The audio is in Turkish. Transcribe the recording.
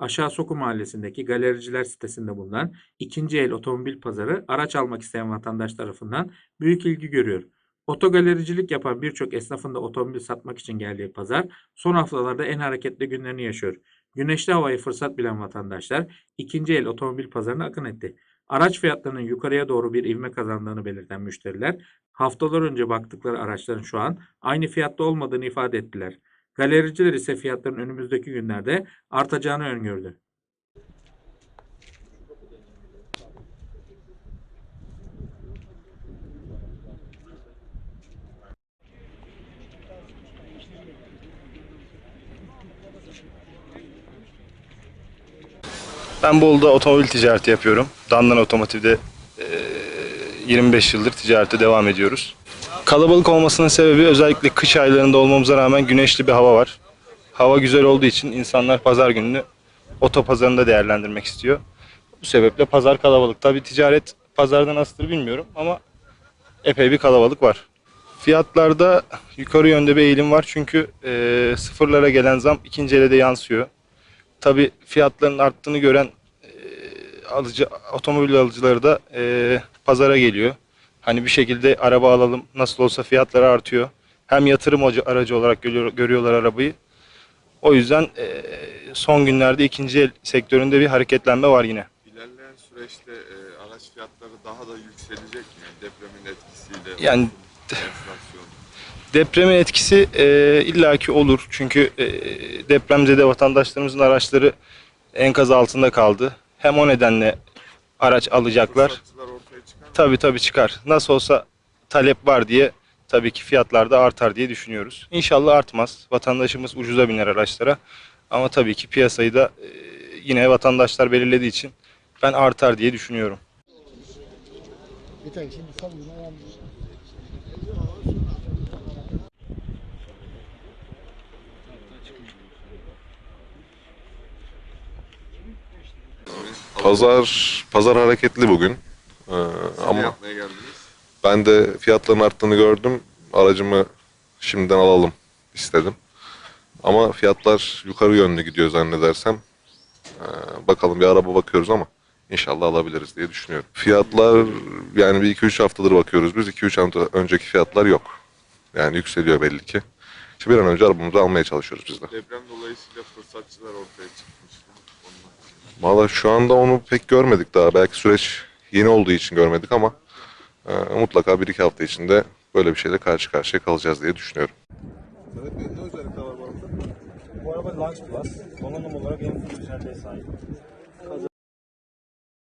Aşağı Soku Mahallesi'ndeki galericiler sitesinde bulunan ikinci el otomobil pazarı araç almak isteyen vatandaş tarafından büyük ilgi görüyor. Otogalericilik yapan birçok esnafın da otomobil satmak için geldiği pazar son haftalarda en hareketli günlerini yaşıyor. Güneşli havayı fırsat bilen vatandaşlar ikinci el otomobil pazarına akın etti. Araç fiyatlarının yukarıya doğru bir ivme kazandığını belirten müşteriler haftalar önce baktıkları araçların şu an aynı fiyatta olmadığını ifade ettiler. Galericiler ise fiyatların önümüzdeki günlerde artacağını öngördü. Ben Bolu'da otomobil ticareti yapıyorum. Dandan Otomotiv'de eee, 25 yıldır ticarete devam ediyoruz. Kalabalık olmasının sebebi özellikle kış aylarında olmamıza rağmen güneşli bir hava var. Hava güzel olduğu için insanlar pazar gününü otopazarında değerlendirmek istiyor. Bu sebeple pazar kalabalık. Tabii ticaret pazarda nasıldır bilmiyorum ama epey bir kalabalık var. Fiyatlarda yukarı yönde bir eğilim var çünkü eee, sıfırlara gelen zam ikinci ele de yansıyor. Tabii fiyatların arttığını gören e, alıcı otomobil alıcıları da e, pazara geliyor. Hani bir şekilde araba alalım nasıl olsa fiyatları artıyor. Hem yatırım aracı- olarak görüyor- görüyorlar arabayı. O yüzden e, son günlerde ikinci el sektöründe bir hareketlenme var yine. İlerleyen süreçte e, araç fiyatları daha da yükselecek mi? Depremin etkisiyle, Yani enflasyon. Depremin etkisi e, illaki olur. Çünkü e, depremzede vatandaşlarımızın araçları enkaz altında kaldı. Hem o nedenle araç alacaklar. Tabii tabii çıkar. Nasıl olsa talep var diye tabii ki fiyatlar da artar diye düşünüyoruz. İnşallah artmaz. Vatandaşımız ucuza biner araçlara. Ama tabii ki piyasayı da e, yine vatandaşlar belirlediği için ben artar diye düşünüyorum. Bir tek şimdi ayağım. Pazar pazar hareketli bugün. Ee, ama yapmaya geldiniz? ben de fiyatların arttığını gördüm. Aracımı şimdiden alalım istedim. Ama fiyatlar yukarı yönlü gidiyor zannedersem. Ee, bakalım bir araba bakıyoruz ama inşallah alabiliriz diye düşünüyorum. Fiyatlar yani bir 2-3 haftadır bakıyoruz biz. 2-3 hafta önceki fiyatlar yok. Yani yükseliyor belli ki. İşte bir an önce arabamızı almaya çalışıyoruz biz de. Deprem dolayısıyla fırsatçılar ortaya çıkmış. Valla şu anda onu pek görmedik daha. Belki süreç yeni olduğu için görmedik ama e, mutlaka bir iki hafta içinde böyle bir şeyle karşı karşıya kalacağız diye düşünüyorum. Bu araba Launch Plus. Donanım olarak en büyük özelliğe sahip.